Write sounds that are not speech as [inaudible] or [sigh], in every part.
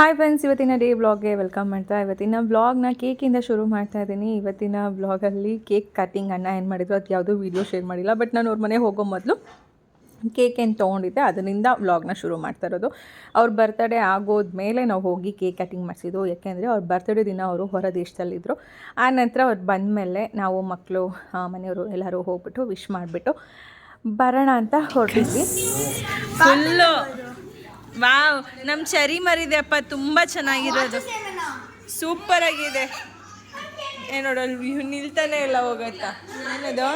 Hi friends ಇವತ್ತಿನ day ಬ್ಲಾಗ್ಗೆ welcome ಮಾಡ್ತಾ, ಇವತ್ತಿನ ಬ್ಲಾಗ್ನ ಕೇಕಿಂದ ಶುರು ಮಾಡ್ತಾ ಇದ್ದೀನಿ ಇವತ್ತಿನ ಬ್ಲಾಗಲ್ಲಿ ಕೇಕ್ ಕಟ್ಟಿಂಗ್ ಅಣ್ಣ ಏನು ಮಾಡಿದ್ರು, ಅದು ಯಾವುದೂ ವೀಡಿಯೋ ಶೇರ್ ಮಾಡಿಲ್ಲ ಬಟ್ ನಾನು ಅವ್ರ ಮನೆಗೆ ಹೋಗೋ ಮೊದಲು ಕೇಕ್ ಏನು ತೊಗೊಂಡಿದ್ದೆ, ಅದರಿಂದ ವ್ಲಾಗ್ನ ಶುರು ಮಾಡ್ತಾ ಇರೋದು. ಅವ್ರ ಬರ್ತಡೇ ಆಗೋದ್ಮೇಲೆ ನಾವು ಹೋಗಿ ಕೇಕ್ ಕಟ್ಟಿಂಗ್ ಮಾಡಿಸಿದ್ದು ಯಾಕೆಂದರೆ ಅವ್ರ ಬರ್ತಡೇ ದಿನ ಅವರು ಹೊರ ದೇಶದಲ್ಲಿದ್ದರು ಆ ನಂತರ ಅವ್ರು ಬಂದಮೇಲೆ ನಾವು ಮಕ್ಕಳು ಮನೆಯವರು ಎಲ್ಲರೂ ಹೋಗ್ಬಿಟ್ಟು ವಿಶ್ ಮಾಡಿಬಿಟ್ಟು ಬರೋಣ ಅಂತ ಹೊರಟಿದ್ವಿ. ಫುಲ್ಲು ವಾವ್ ನಮ್ಮ ಚರಿ ಮರಿದೆ ಅಪ್ಪ ತುಂಬ ಚೆನ್ನಾಗಿರೋದು. ಸೂಪರ್ ಆಗಿದೆ. ಏ ನೋಡಲ್ ಇವ್ ನಿಲ್ತಾನೆ ಇಲ್ಲ ಹೋಗತ್ತಾ? ಏನದು?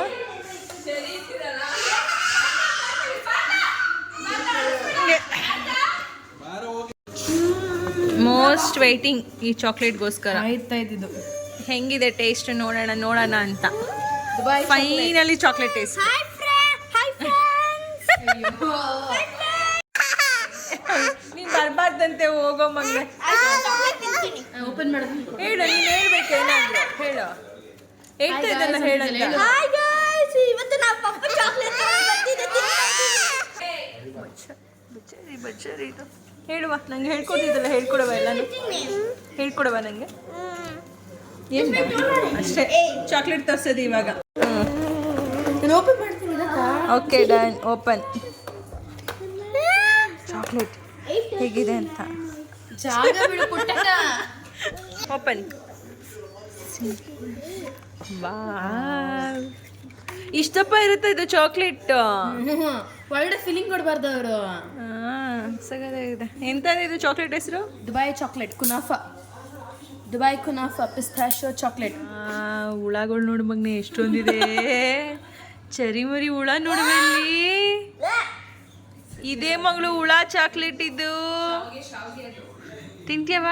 ಮೋಸ್ಟ್ ವೈಟಿಂಗ್ ಈ ಚಾಕ್ಲೇಟ್ಗೋಸ್ಕರ ಆಯ್ತಾ ಇದ್ದಿದ್ದು. ಹೆಂಗಿದೆ ಟೇಸ್ಟ್ ನೋಡೋಣ ನೋಡೋಣ ಅಂತ. ಫೈನಲಿ ಚಾಕ್ಲೇಟ್ ಟೇಸ್ಟ್ ಬರ್ಬಾರ್ದಂತೆ ಹೋಗೋ ಮಗ್ನೆ ಓಪನ್ ಮಾಡೋದು ಹೇಳು ನೀನು ಹೇಳ್ಬೇಕು ಏನಾದ್ರು. ಹೇಳು. ಹೇಳ್ತಾ ಇದ್ದಲ್ಲ ಹೇಳಂತ ಇವತ್ತು ನಾವು ಪಪ್ಪ ಚಾಕ್ಲೇಟ್ ಬಚ್ಚರಿ ಬಚ್ಚರಿ ಇದು. ಹೇಳುವ ನಂಗೆ ಹೇಳ್ಕೊಟ್ಟಿದ್ದಲ್ಲ ಹೇಳ್ಕೊಡವ ಎಲ್ಲಾನು. ಹೇಳ್ಕೊಡವ ನಂಗೆ. ಏನು ಅಷ್ಟೇ. ಚಾಕ್ಲೇಟ್ ತರ್ಸೋದು ಇವಾಗ. ನಾನು ಓಪನ್ ಮಾಡ್ತೀನಿ ಓಕೆ ಡನ್ ಓಪನ್ ಚಾಕ್ಲೇಟ್ ಹೇಗಿದೆ ಅಂತ. ಜಾಗ ಬಿಡು ಓಪನ್ ಇಷ್ಟಪ್ಪ ಇರುತ್ತೆ ಇದು ಚಾಕ್ಲೇಟ್ ಒಳ್ಳೆ ಫೀಲಿಂಗ್ ಕೊಡಬಾರ್ದು ಅವರು. ಸಗದಾಗಿದೆ ಇದು ಚಾಕ್ಲೇಟ್ ಹೆಸರು? Dubai chocolate kunafa. Dubai kunafa pistachio chocolate ಹುಳಗಳು ನೋಡು ಮಗ್ನೆ ಎಷ್ಟೊಂದಿದೆ. [laughs] ಚರಿಮರಿ ಹುಳ ನೋಡುವಲ್ಲಿ ಇದೇ ಮಗಳು ಹುಳ ಚಾಕ್ಲೇಟ್ ಇದು ತಿಂತೀಯವ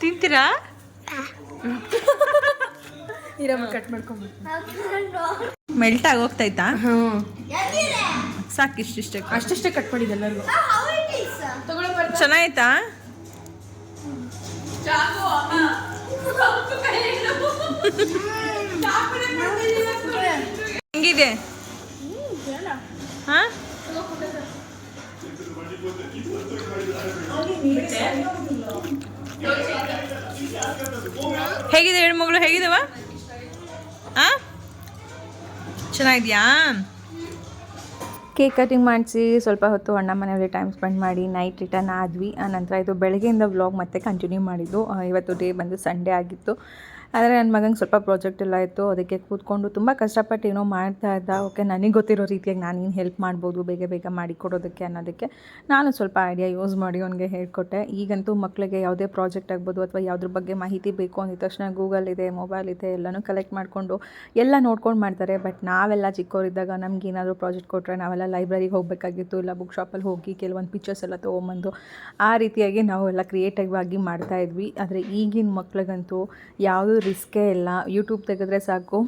ತಿಂತೀರಾ ಕಟ್ ಮಾಡ್ಕೊಂಡು ಮೆಲ್ಟ್ ಆಗೋಗ್ತೈತಾ ಸಾಕು ಇಷ್ಟಿಷ್ಟೇ ಅಷ್ಟಿಷ್ಟೇ ಕಟ್ ಮಾಡಿದೆ ಎಲ್ಲರಿಗೂ ಚೆನ್ನಾಯ್ತಾ ಹೆಂಗಿದೆ ಹಾ ಹೇಗಿದೆ ಹೇಳು ಮಗಳು, ಹೇಗಿದವ? ಆ? ಚೆನ್ನಾಗಿದ್ಯಾ? ಕೇಕ್ ಕಟಿಂಗ್ ಮಾಡಿಸಿ, ಸ್ವಲ್ಪ ಹೊತ್ತು ಅಣ್ಣ ಮನೆಯಲ್ಲಿ ಟೈಮ್ ಸ್ಪೆಂಡ್ ಮಾಡಿ ನೈಟ್ ರಿಟರ್ನ್ ಆದ್ವಿ. ಆ ನಂತರ ಇದು ಬೆಳಗ್ಗೆಯಿಂದ ವ್ಲಾಗ್ ಮತ್ತೆ ಕಂಟಿನ್ಯೂ ಮಾಡಿದ್ದು. ಇವತ್ತು ಡೇ ಬಂದು ಸಂಡೇ ಆಗಿತ್ತು. ಆದರೆ ನನ್ನ ಮಗಂಗೆ ಸ್ವಲ್ಪ ಪ್ರಾಜೆಕ್ಟ್ ಎಲ್ಲ ಇತ್ತು, ಅದಕ್ಕೆ ಕೂತ್ಕೊಂಡು ತುಂಬ ಕಷ್ಟಪಟ್ಟು ಏನೋ ಮಾಡ್ತಾ ಇದ್ದ. ಓಕೆ, ನನಗೆ ಗೊತ್ತಿರೋ ರೀತಿಯಾಗಿ ನಾನೇನು ಹೆಲ್ಪ್ ಮಾಡ್ಬೋದು, ಬೇಗ ಬೇಗ ಮಾಡಿ ಕೊಡೋದಕ್ಕೆ ಅನ್ನೋದಕ್ಕೆ ನಾನು ಸ್ವಲ್ಪ ಐಡಿಯಾ ಯೂಸ್ ಮಾಡಿ ಅವನಿಗೆ ಹೇಳ್ಕೊಟ್ಟೆ. ಈಗಂತೂ ಮಕ್ಕಳಿಗೆ ಯಾವುದೇ ಪ್ರಾಜೆಕ್ಟ್ ಆಗ್ಬೋದು ಅಥವಾ ಯಾವುದ್ರ ಬಗ್ಗೆ ಮಾಹಿತಿ ಬೇಕು ಅಂದಿದ ತಕ್ಷಣ ಗೂಗಲ್ ಇದೆ ಮೊಬೈಲ್ ಇದೆ, ಎಲ್ಲನೂ ಕಲೆಕ್ಟ್ ಮಾಡಿಕೊಂಡು ಎಲ್ಲ ನೋಡ್ಕೊಂಡು ಮಾಡ್ತಾರೆ. ಬಟ್ ನಾವೆಲ್ಲ ಚಿಕ್ಕವರಿದ್ದಾಗ ನಮ್ಗೆ ಏನಾದರೂ ಪ್ರಾಜೆಕ್ಟ್ ಕೊಟ್ಟರೆ ನಾವೆಲ್ಲ ಲೈಬ್ರರಿಗೆ ಹೋಗಬೇಕಾಗಿತ್ತು, ಇಲ್ಲ ಬುಕ್ ಶಾಪಲ್ಲಿ ಹೋಗಿ ಕೆಲವೊಂದು ಪಿಕ್ಚರ್ಸ್ ಎಲ್ಲ ತೊಗೊಂಬಂದು ಆ ರೀತಿಯಾಗಿ ನಾವು ಎಲ್ಲ ಕ್ರಿಯೇಟಿವ್ ಆಗಿ ಮಾಡ್ತಾ ಇದ್ವಿ. ಆದರೆ ಈಗಿನ ಮಕ್ಳಿಗಂತೂ ಯಾವುದೂ ರಿಸ್ಕೇ ಇಲ್ಲ. ಯೂಟ್ಯೂಬ್ ತೆಗೆದ್ರೆ ಸಾಕು.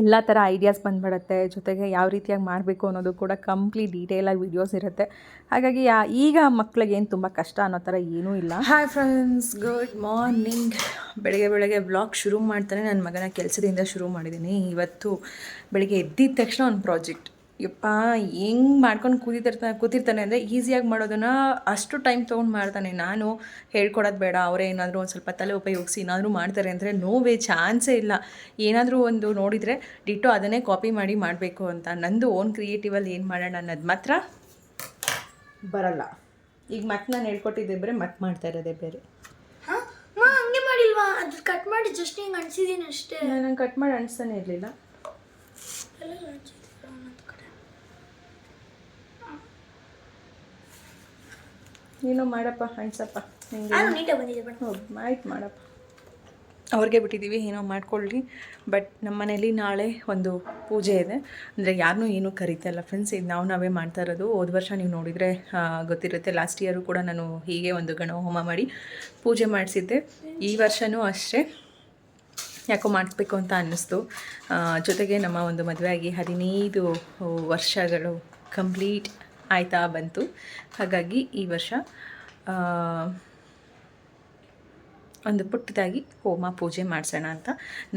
ಎಲ್ಲ ಥರ ಐಡಿಯಾಸ್ ಬಂದ್ಬಿಡುತ್ತೆ. ಜೊತೆಗೆ ಯಾವ ರೀತಿಯಾಗಿ ಮಾಡಬೇಕು ಅನ್ನೋದು ಕೂಡ ಕಂಪ್ಲೀಟ್ ಡೀಟೇಲಾಗಿ ವೀಡಿಯೋಸ್ ಇರುತ್ತೆ. ಹಾಗಾಗಿ ಈಗ ಮಕ್ಕಳಿಗೆ ಏನು ತುಂಬ ಕಷ್ಟ ಅನ್ನೋ ಥರ ಏನೂ ಇಲ್ಲ. ಹಾಯ್ ಫ್ರೆಂಡ್ಸ್ ಗುಡ್ ಮಾರ್ನಿಂಗ್ ಬೆಳಗ್ಗೆ ಬೆಳಗ್ಗೆ ಬ್ಲಾಗ್ ಶುರು ಮಾಡ್ತಾನೆ. ನನ್ನ ಮಗನ ಕೆಲಸದಿಂದ ಶುರು ಮಾಡಿದ್ದೀನಿ ಇವತ್ತು ಬೆಳಗ್ಗೆ ಎದ್ದಿದ ತಕ್ಷಣ ಒಂದು ಪ್ರಾಜೆಕ್ಟ್ ಯಪ್ಪ ಹೆಂಗ್ ಮಾಡ್ಕೊಂಡು ಕೂತಿರ್ತಾನೆ ಕೂತಿರ್ತಾನೆ ಅಂದರೆ ಈಸಿಯಾಗಿ ಮಾಡೋದನ್ನು ಅಷ್ಟು ಟೈಮ್ ತೊಗೊಂಡು ಮಾಡ್ತಾನೆ. ನಾನು ಹೇಳ್ಕೊಡೋದು ಬೇಡ ಅವರೇ ಏನಾದರೂ ಒಂದು ಸ್ವಲ್ಪ ತಲೆ ಉಪಯೋಗಿಸಿ ಏನಾದರೂ ಮಾಡ್ತಾರೆ ಅಂದರೆ ನೋ ವೇ ಚಾನ್ಸೇ ಇಲ್ಲ. ಏನಾದರೂ ಒಂದು ನೋಡಿದರೆ ಡಿಟೋ ಅದನ್ನೇ ಕಾಪಿ ಮಾಡಿ ಮಾಡಬೇಕು ಅಂತ. ನಂದು ಓನ್ ಕ್ರಿಯೇಟಿವಲ್ಲಿ ಏನು ಮಾಡೋಣ ಅನ್ನೋದು ಮಾತ್ರ ಬರಲ್ಲ. ಈಗ ಮತ್ತೆ ನಾನು ಹೇಳ್ಕೊಟ್ಟಿದ್ದೆ ಬೇರೆ ಮತ್ತೆ ಮಾಡ್ತಾ ಇರೋದೇ ಬೇರೆ. ಹಂಗೆ ಮಾಡಿಲ್ವಾ? ಅದು ಕಟ್ ಮಾಡಿ ಜಸ್ಟ್ ಹಿಂಗೆ ಅನ್ಸಿದೀನಿ ಅಷ್ಟೇ. ನಾನು ಕಟ್ ಮಾಡಿ ಅನಿಸ್ತಾನೆ ಇರಲಿಲ್ಲ. ನೀನು ಮಾಡಪ್ಪ ಅಣ್ಸಪ್ಪ ನಿಂಗೆ ಆಯ್ತು ಮಾಡಪ್ಪ. ಅವ್ರಿಗೆ ಬಿಟ್ಟಿದ್ದೀವಿ ಏನೋ ಮಾಡ್ಕೊಳ್ಳಿ ಬಟ್ ನಮ್ಮ ಮನೇಲಿ ನಾಳೆ ಒಂದು ಪೂಜೆ ಇದೆ. ಅಂದರೆ ಯಾರನ್ನೂ ಏನೂ ಕರೀತಲ್ಲ ಫ್ರೆಂಡ್ಸ್ ಇದು ನಾವು ನಾವೇ ಮಾಡ್ತಾ ಇರೋದು. ಹೋದ ವರ್ಷ ನೀವು ನೋಡಿದರೆ ಗೊತ್ತಿರುತ್ತೆ. ಲಾಸ್ಟ್ ಇಯರು ಕೂಡ ನಾನು ಹೀಗೆ ಒಂದು ಗಣ ಹೋಮ ಮಾಡಿ ಪೂಜೆ ಮಾಡಿಸಿದ್ದೆ. ಈ ವರ್ಷವೂ ಅಷ್ಟೇ. ಯಾಕೋ ಮಾಡಿಸ್ಬೇಕು ಅಂತ ಅನ್ನಿಸ್ತು. ಜೊತೆಗೆ ನಮ್ಮ ಒಂದು ಮದುವೆ ಆಗಿ ಹದಿನೈದು ವರ್ಷಗಳು ಕಂಪ್ಲೀಟ್ ಆಯ್ತಾ ಬಂತು. ಹಾಗಾಗಿ ಈ ವರ್ಷ ಒಂದು ಪುಟ್ಟದಾಗಿ ಹೋಮ ಪೂಜೆ ಮಾಡಿಸೋಣ ಅಂತ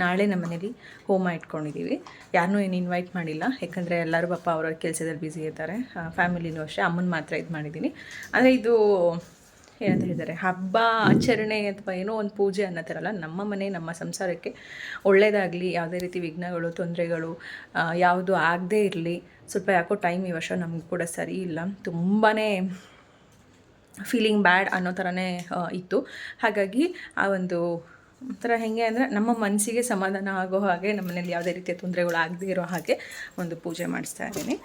ನಾಳೆ ನಮ್ಮ ಮನೇಲಿ ಹೋಮ ಇಟ್ಕೊಂಡಿದ್ದೀವಿ. ಯಾರನ್ನೂ ಏನು ಇನ್ವೈಟ್ ಮಾಡಿಲ್ಲ. ಯಾಕಂದರೆ ಎಲ್ಲರೂ ಪಾಪ ಅವ್ರವ್ರ ಕೆಲಸದಲ್ಲಿ ಬ್ಯುಸಿ ಇರ್ತಾರೆ. ಫ್ಯಾಮಿಲಿನೂ ಅಷ್ಟೇ. ಅಮ್ಮನ ಮಾತ್ರ ಇದು ಮಾಡಿದ್ದೀನಿ. ಅಂದರೆ ಇದು ಏನಂತ ಹೇಳಿದ್ದಾರೆ. ಹಬ್ಬ, ಆಚರಣೆ ಅಥವಾ ಏನೋ ಒಂದು ಪೂಜೆ ಅನ್ನೋ ಥರ ಅಲ್ಲ ನಮ್ಮ ಮನೆ, ನಮ್ಮ ಸಂಸಾರಕ್ಕೆ ಒಳ್ಳೆಯದಾಗಲಿ ಯಾವುದೇ ರೀತಿ ವಿಘ್ನಗಳು, ತೊಂದರೆಗಳು ಯಾವುದು ಆಗದೇ ಇರಲಿ, ಸ್ವಲ್ಪ ಯಾಕೋ ಟೈಮ್ ಈ ವರ್ಷ ನಮಗೂ ಕೂಡ ಸರಿ ಇಲ್ಲ. ತುಂಬಾ ಫೀಲಿಂಗ್ ಬ್ಯಾಡ್ ಅನ್ನೋ ಥರನೇ ಇತ್ತು. ಹಾಗಾಗಿ ಆ ಒಂದು ಒಂಥರ ಹೆಂಗೆ ಅಂದರೆ ನಮ್ಮ ಮನಸ್ಸಿಗೆ ಸಮಾಧಾನ ಆಗೋ ಹಾಗೆ, ನಮ್ಮ ಮನೇಲಿ ಯಾವುದೇ ರೀತಿಯ ತೊಂದರೆಗಳು ಆಗದೇ ಇರೋ ಹಾಗೆ ಒಂದು ಪೂಜೆ ಮಾಡಿಸ್ತಾ ಇದ್ದೀನಿ.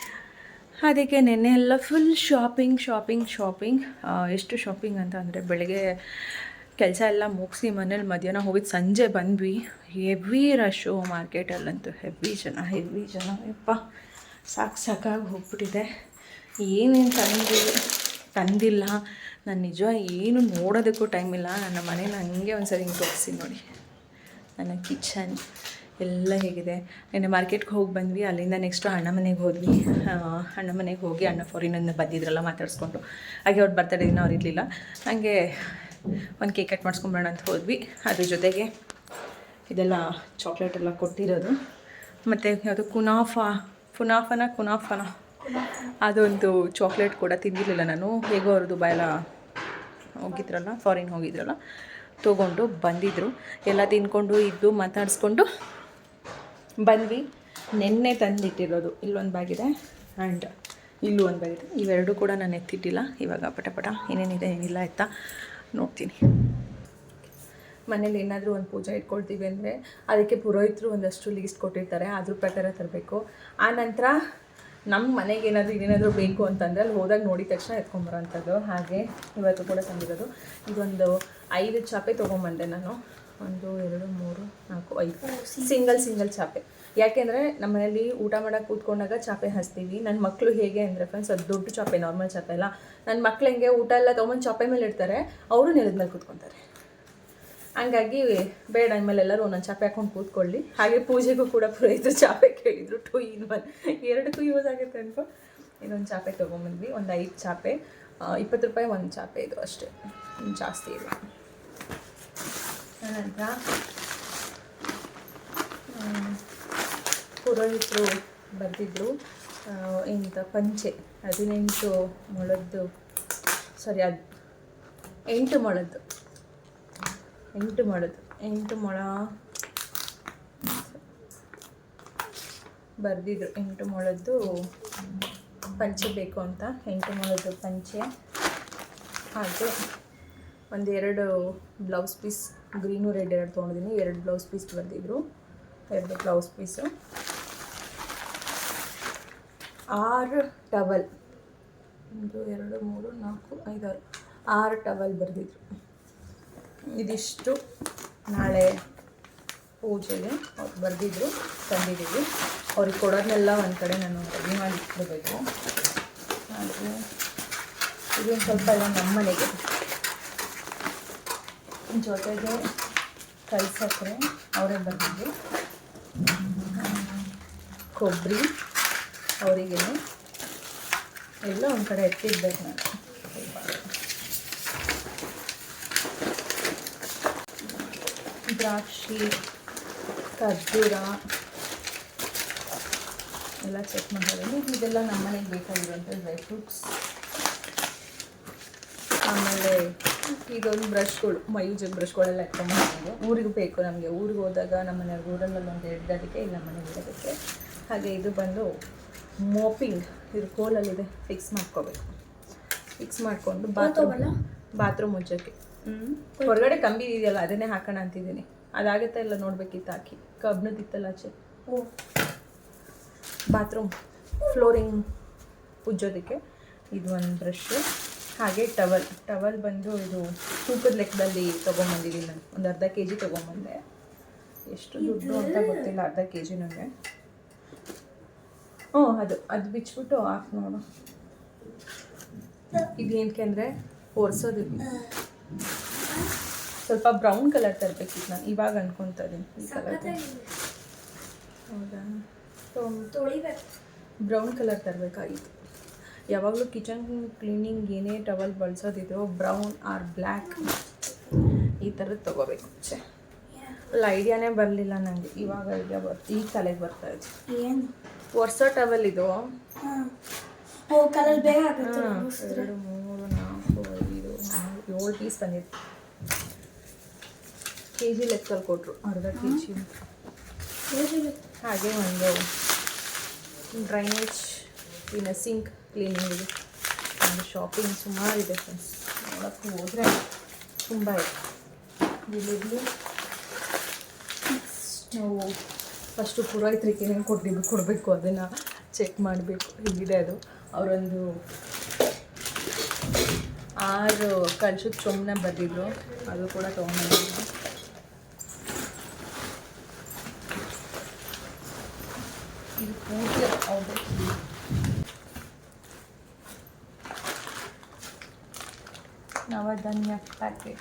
ಅದಕ್ಕೆ ನೆನ್ನೆ ಎಲ್ಲ ಫುಲ್ ಶಾಪಿಂಗ್ ಶಾಪಿಂಗ್ ಶಾಪಿಂಗ್ ಎಷ್ಟು ಶಾಪಿಂಗ್ ಅಂತ ಅಂದರೆ ಬೆಳಗ್ಗೆ ಕೆಲಸ ಎಲ್ಲ ಮುಗಿಸಿ ಮನೇಲಿ ಮಧ್ಯಾಹ್ನ ಹೋಗಿದ್ದು ಸಂಜೆ ಬಂದ್ವಿ. ಹೆವಿ ರಶು ಮಾರ್ಕೆಟಲ್ಲಂತೂ ಹೆವಿ ಜನ ಹೆವಿ ಜನ. ಯಪ್ಪ, ಸಾಕು ಸಾಕಾಗಿ ಹೋಗ್ಬಿಟ್ಟಿದೆ. ಏನೇನು ತಂದು ತಂದಿಲ್ಲ. ನಾನು ನಿಜ ಏನು ನೋಡೋದಕ್ಕೂ ಟೈಮ್ ಇಲ್ಲ. ನನ್ನ ಮನೇನ ಹಂಗೆ ಒಂದು ಸರಿ ಹಿಂಗೆ ತೋರಿಸಿ ನೋಡಿ. ನನ್ನ ಕಿಚನ್ ಎಲ್ಲ ಹೇಗಿದೆ. ನಿನ್ನೆ ಮಾರ್ಕೆಟ್ಗೆ ಹೋಗಿ ಬಂದ್ವಿ, ಅಲ್ಲಿಂದ ನೆಕ್ಸ್ಟು ಅಣ್ಣ ಮನೆಗೆ ಹೋದ್ವಿ. ಅಣ್ಣ ಮನೆಗೆ ಹೋಗಿ ಅಣ್ಣ ಫಾರಿನಿಂದ ಬಂದಿದ್ರಲ್ಲ ಮಾತಾಡಿಸ್ಕೊಂಡು. ಹಾಗೆ ಅವ್ರು ಬರ್ತಡೇ ದಿನ ಅವ್ರು ಇರಲಿಲ್ಲ. ಹಂಗೆ ಒಂದು ಕೇಕ್ ಕಟ್ ಮಾಡಿಸ್ಕೊಂಬೋಣ ಅಂತ ಹೋದ್ವಿ. ಅದ್ರ ಜೊತೆಗೆ ಇದೆಲ್ಲ ಚಾಕ್ಲೇಟ್ ಎಲ್ಲ ಕೊಟ್ಟಿರೋದು. ಮತ್ತು ಯಾವುದು? ಕುನಾಫಾ. ಕುನಾಫನ ಕುನಾಫನ. ಅದೊಂದು ಚಾಕ್ಲೇಟ್ ಕೂಡ ತಿಂದಿರಲಿಲ್ಲ ನಾನು. ಹೇಗೋ ಅವರು ದುಬೈಲ ಹೋಗಿದ್ರಲ್ಲ ಫಾರಿನ್ ಹೋಗಿದ್ರಲ್ಲ. ತೊಗೊಂಡು ಬಂದಿದ್ದರು ಎಲ್ಲ ತಿನ್ಕೊಂಡು ಇದ್ದು ಮಾತಾಡಿಸ್ಕೊಂಡು ಬಂದ್ವಿ. ನಿನ್ನೆ ತಂದಿಟ್ಟಿರೋದು. ಇಲ್ಲೊಂದು ಬ್ಯಾಗಿದೆ ಆ್ಯಂಡ್ ಇಲ್ಲೂ ಒಂದು ಬ್ಯಾಗಿದೆ ಇವೆರಡೂ ಕೂಡ ನಾನು ಎತ್ತಿಟ್ಟಿಲ್ಲ. ಇವಾಗ ಪಟ ಪಟ ಏನೇನಿದೆ ಏನಿಲ್ಲ ಆಯ್ತಾ ನೋಡ್ತೀನಿ. ಮನೇಲಿ ಏನಾದರೂ ಒಂದು ಪೂಜೆ ಇಟ್ಕೊಳ್ತೀವಿ ಅಂದರೆ ಅದಕ್ಕೆ ಪುರೋಹಿತರು ಒಂದಷ್ಟು ಲೀಸ್ಟ್ ಕೊಟ್ಟಿರ್ತಾರೆ. ಅದ್ರ ಪ್ರಕಾರ ತರಬೇಕು. ಆ ನಂತರ ನಮ್ಮ ಮನೆಗೆ ಏನಾದರೂ ಏನೇನಾದರೂ ಬೇಕು ಅಂತಂದರೆ ಅಲ್ಲಿ ಹೋದಾಗ ನೋಡಿದ ತಕ್ಷಣ ಎತ್ಕೊಂಬರೋಂಥದ್ದು ಹಾಗೆ ಇವತ್ತು ಕೂಡ ತಂದಿರೋದು. ಇದೊಂದು ಐದು ಚಾಪೆ ತೊಗೊಂಬಂದೆ ನಾನು. ಒಂದು ಎರಡು ಮೂರು ನಾಲ್ಕು ಐದು. ಸಿಂಗಲ್ ಸಿಂಗಲ್ ಚಾಪೆ. ಯಾಕೆಂದರೆ ನಮ್ಮ ಮನೇಲಿ ಊಟ ಮಾಡೋಕೆ ಕೂತ್ಕೊಂಡಾಗ ಚಾಪೆ ಹಚ್ತೀವಿ. ನನ್ನ ಮಕ್ಕಳು ಹೇಗೆ ಅಂದರೆ ಫ್ರೆಂಡ್ಸ್ ಅದು ದೊಡ್ಡ ಚಾಪೆ ನಾರ್ಮಲ್ ಚಾಪೆ ಅಲ್ಲ. ನನ್ನ ಮಕ್ಳು ಹೆಂಗೆ ಊಟ ಎಲ್ಲ ತೊಗೊಂಡು ಚಾಪೆ ಮೇಲೆ ಇಡ್ತಾರೆ ಅವರು ನೆಲದ ಮೇಲೆ ಕೂತ್ಕೊತಾರೆ. ಹಂಗಾಗಿ ಬೇಡ ಆಮೇಲೆ ಎಲ್ಲರೂ ಒಂದೊಂದು ಚಾಪೆ ಹಾಕೊಂಡು ಕೂತ್ಕೊಳ್ಳಿ. ಹಾಗೆ ಪೂಜೆಗೂ ಕೂಡ ಪುರೋಹಿತರು ಚಾಪೆ ಕೇಳಿದರು. ಟೂ ಇನ್ ಒನ್ ಎರಡಕ್ಕೂ ಯೂಸ್ ಆಗುತ್ತೆ ಅನ್ಕೋ. ಇನ್ನೊಂದು ಚಾಪೆ ತೊಗೊಂಬಂದ್ವಿ. ಒಂದು ಐದು ಚಾಪೆ. ಇಪ್ಪತ್ತು ರೂಪಾಯಿ ಒಂದು ಚಾಪೆ ಇದು ಅಷ್ಟೇ. ಜಾಸ್ತಿ ಇಲ್ಲ. ಆನಂತರ ಹ್ಮ್, ಪುರೋಹಿತರು ಬರೆದಿದ್ರು. ಇಂಥ ಪಂಚೆ. ಹದಿನೆಂಟು ಮೊಳದ್ದು. ಸಾರಿ ಅದು ಎಂಟು ಮೊಳದ್ದು. ಎಂಟು ಮೊಳದ್ದು. ಎಂಟು ಮೊಳ ಬರೆದಿದ್ರು. ಎಂಟು ಮೊಳದ್ದು ಪಂಚೆ ಬೇಕು ಅಂತ. ಎಂಟು ಮೊಳದ್ದು ಪಂಚೆ. ಹಾಗೆ ಒಂದೆರಡು ಬ್ಲೌಸ್ ಪೀಸ್ ಗ್ರೀನು ರೆಡ್ ಎರಡು ತೊಗೊಂಡಿದ್ದೀನಿ. ಎರಡು ಬ್ಲೌಸ್ ಪೀಸ್ ಬರೆದಿದ್ರು. ಎರಡು ಬ್ಲೌಸ್ ಪೀಸು ಆರು ಟವಲ್. ಒಂದು, ಎರಡು, ಮೂರು, ನಾಲ್ಕು, ಐದಾರು. ಆರು ಟವಲ್ ಬರೆದಿದ್ರು. ಇದಿಷ್ಟು ನಾಳೆ ಪೂಜೆಗೆ ಅವ್ರು ಬರೆದಿದ್ರು, ತಂದಿದ್ದೀವಿ. ಅವ್ರಿಗೆ ಕೊಡೋದನ್ನೆಲ್ಲ ಒಂದು ಕಡೆ ನಾನು ರೆಡಿ ಮಾಡಿ ಇಟ್ಬಿಡಬೇಕು. ಹಾಗೆ ಇದೊಂದು ಸ್ವಲ್ಪ ಎಲ್ಲ ನಮ್ಮ ಮನೆಗೆ ಜೊತೆಗೆ ಕಲ್ಸಕ್ಕರೆ ಅವರೇ ಬಂದಿದ್ದು. ಕೊಬ್ಬರಿ, ಅವರಿಗೆ ಎಲ್ಲ ಒಂದು ಕಡೆ ಎತ್ತಿಡ್ಬೇಕು ನಾನು. ದ್ರಾಕ್ಷಿ, ಖರ್ಜೂರ, ಎಲ್ಲ ಚೆಕ್ ಮಾಡಿದ್ದೀನಿ ಇದೆಲ್ಲ ನಮ್ಮ ಮನೆಗೆ ಬೇಕಾಗಿರುವಂಥ ಡ್ರೈ ಫ್ರೂಟ್ಸ್ ಆಮೇಲೆ ಇದೊಂದು ಬ್ರಷ್ಗಳು ಮಯೂಜ್ ಬ್ರಷ್ಗಳೆಲ್ಲ ಎತ್ಕೊಂಡ್ಬಂದಿದ್ದು ಊರಿಗೆ ಬೇಕು ನಮಗೆ. ಊರಿಗೆ ಹೋದಾಗ ನಮ್ಮ ಮನೆ ಊರಲ್ಲಿ ಒಂದು ಹಿಡ್ದೋದಕ್ಕೆ ಇಲ್ಲ ಮನೆಗೆ ಇಡೋದಕ್ಕೆ. ಹಾಗೆ ಇದು ಬಂದು ಮೋಪಿಂಗ್ ಇದು ಕೋಲಲ್ಲಿದೆ ಫಿಕ್ಸ್ ಮಾಡ್ಕೋಬೇಕು. ಫಿಕ್ಸ್ ಮಾಡಿಕೊಂಡು ಬಾತ್ರೂಮ್ ಬಾತ್ರೂಮ್ ಮುಚ್ಚೋಕ್ಕೆ. ಹೊರಗಡೆ ಕಂಬಿ ಇದೆಯಲ್ಲ ಅದನ್ನೇ ಹಾಕೋಣ ಅಂತಿದ್ದೀನಿ. ಅದಾಗುತ್ತಾ ಇಲ್ಲ ನೋಡ್ಬೇಕಿತ್ತು ಹಾಕಿ ಕಬ್ನದಿತ್ತಲ್ಲ ಆಚೆ. ಓ. ಬಾತ್ರೂಮ್ ಫ್ಲೋರಿಂಗ್ ಉಜ್ಜೋದಕ್ಕೆ ಇದು ಒಂದು ಬ್ರಷ್ಷು ಹಾಗೆ ಟವಲ್ ಟವಲ್ ಬಂದು ಇದು ತೂಕದ ಲೆಕ್ಕದಲ್ಲಿ ತೊಗೊಂಬಂದಿದ್ದೀನಿ ನಾನು. ಒಂದು ಅರ್ಧ ಕೆ ಜಿ ತೊಗೊಂಬಂದೆ. ಎಷ್ಟು ದುಡ್ಡು ಅಂತ ಗೊತ್ತಿಲ್ಲ ಅರ್ಧ ಕೆ ಜಿ ನನಗೆ ಹ್ಞೂ ಅದು ಅದು ಬಿಚ್ಚಿಬಿಟ್ಟು ಆಫ್ ನೋಡು. ಇದೇನಕ್ಕೆ ಅಂದರೆ ಒರೆಸೋದು. ಸ್ವಲ್ಪ ಬ್ರೌನ್ ಕಲರ್ ತರಬೇಕಿತ್ತು ನಾನು ಇವಾಗ ಅನ್ಕೊತಾ ಇದ್ದೀನಿ ಈ ಕಲರ್ ಹೌದಾ? ಬ್ರೌನ್ ಕಲರ್ ತರಬೇಕಾಗಿತ್ತು. ಯಾವಾಗಲೂ ಕಿಚನ್ ಕ್ಲೀನಿಂಗ್ ಏನೇ ಟವಲ್ ಬಳಸೋದಿದೆಯೋ ಬ್ರೌನ್ ಆರ್ ಬ್ಲ್ಯಾಕ್ ಈ ಥರದ್ದು ತೊಗೋಬೇಕು. ಚೆ ಅಲ್ಲ ಐಡಿಯಾನೇ ಬರಲಿಲ್ಲ ನನಗೆ ಇವಾಗ ಐಡಿಯಾ ಬರ್ತು ಈ ತಲೆಗೆ ಬರ್ತಾ ಇದೆ. ಏನು? ವರ್ಷ ಟವಲ್ ಇದು. ಕಲರ್ ಬೇಗ ಎರಡು ಮೂರು ನಾಲ್ಕು ಐದು ಏಳು ಪೀಸ್ ಬಂದಿತ್ತು ಕೆ ಜಿ ಲೆಕ್ಕಲ್ಲಿ ಕೊಟ್ಟರು ಅರ್ಧ ಕೆ ಜಿ ಹಾಗೆ ಒಂದು ಡ್ರೈನೇಜ್ ಇನ್ನು ಸಿಂಕ್ ಕ್ಲೀನಿಂಗ್ ಒಂದು ಶಾಪಿಂಗ್ ಸುಮಾರಿದೆ ಫ್ರೆಂಡ್ಸ್ ನೋಡೋಕ್ಕೆ ಹೋದರೆ ತುಂಬ ಇದೆ. ಇಲ್ಲಿ ನಾವು ಫಸ್ಟು ಪುರೋಹಿತರಿಗೆ ಏನೇನು ಕೊಟ್ಟಿದ್ದು ಕೊಡಬೇಕು ಅದನ್ನು ಚೆಕ್ ಮಾಡಬೇಕು. ಹೇಗಿದೆ ಅದು. ಅವರೊಂದು ಆರು ಕಳ್ಸಕ್ಕೆ ಚೊಮ್ಮನ ಬಂದಿದ್ದರು ಅದು ಕೂಡ ತೊಗೊಂಡಿದ್ದೀನಿ ಇದು ಪೂಜೆ ಅವ್ರದ್ದು ನವಧಾನ್ಯ ಪ್ಯಾಕೆಟ್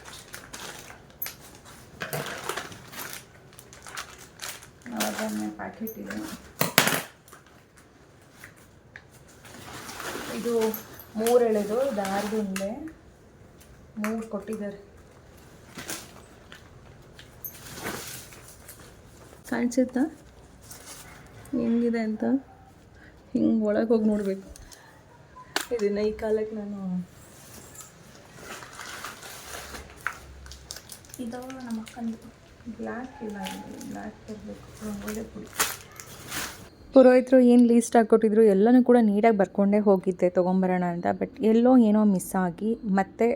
ನವಧಾನ್ಯ ಪ್ಯಾಕೆಟ್ ಇದೆ ಇದು ಮೂರು ಎಳೆದು ದಾರ್ದು ಇದೆ ಮೂರು ಕೊಟ್ಟಿದ್ದಾರೆ. ಕಾಣಿಸುತ್ತಾ? ಹೆಂಗಿದೆ ಅಂತ? ಹಿಂಗೆ ಒಳಗೆ ಹೋಗಿ ನೋಡಬೇಕು. ಇದನ್ನ ಈ ಕಾಲಕ್ಕೆ ನಾನು ಇದು ನಮ್ಮ ಅಕ್ಕಂದು ಬ್ಲ್ಯಾಕ್ ಇಲ್ಲ ಬ್ಲ್ಯಾಕ್ ಇರಬೇಕು ರಂಗೋಲಿ ಪುಡಿ ಪುರೋಹಿತರು ಏನು ಲೀಸ್ಟ್ ಹಾಕ್ಕೊಟ್ಟಿದ್ರು ಎಲ್ಲನೂ ಕೂಡ ನೀಟಾಗಿ ಬರ್ಕೊಂಡೇ ಹೋಗಿದ್ದೆ ತೊಗೊಂಬರೋಣ ಅಂತ. ಬಟ್ ಎಲ್ಲೋ ಏನೋ ಮಿಸ್ ಆಗಿ ಮತ್ತೆ